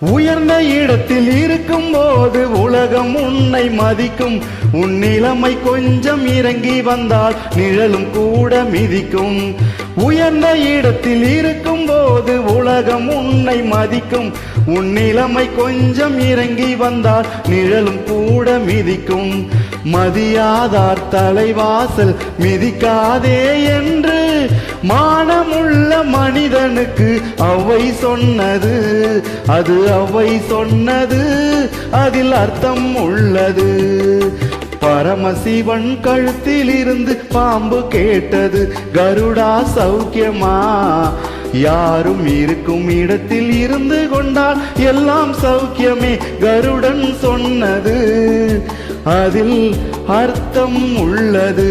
உயர்ந்த இடத்தில் இருக்கும் போது உலகம் உன்னை மதிக்கும். உன் நிலைமை கொஞ்சம் இறங்கி வந்தால் நிழலும் கூட மிதிக்கும். உயர்ந்த இடத்தில் இருக்கும் போது உலகம் உன்னை மதிக்கும். உன் நிலைமை கொஞ்சம் இறங்கி வந்தால் நிழலும் கூட மிதிக்கும். மதியாதார் தலைவாசல் மிதிக்காதே என்று மானமுள்ள மனிதனுக்கு அவை சொன்னது. அது அவை சொன்னது அதில் அர்த்தம் உள்ளது. பரமசிவன் கழுத்தில் இருந்து பாம்பு கேட்டது கருடா சௌக்கியமா? யாரும் இருக்கும் இடத்தில் இருந்து கொண்டால் எல்லாம் சௌக்கியமே கருடன் சொன்னது. அதில் அர்த்தம் உள்ளது.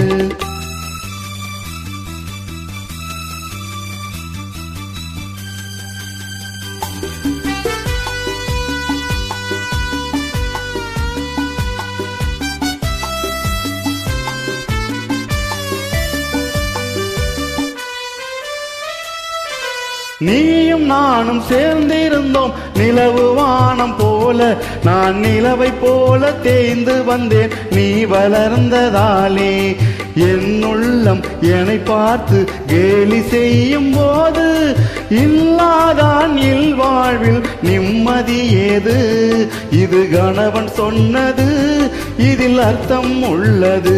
நீயும் நானும் சேர்ந்திருந்தோம். நிலவு வானம் போல நான் நிலவை போல தேய்ந்து வந்தேன். நீ வளர்ந்ததாலே என் உள்ளம் என்னை பார்த்து கேலி செய்யும் போது இல்லாதான் இல்வாழ்வில் நிம்மதி ஏது? இது கணவன் சொன்னது இதில் அர்த்தம் உள்ளது.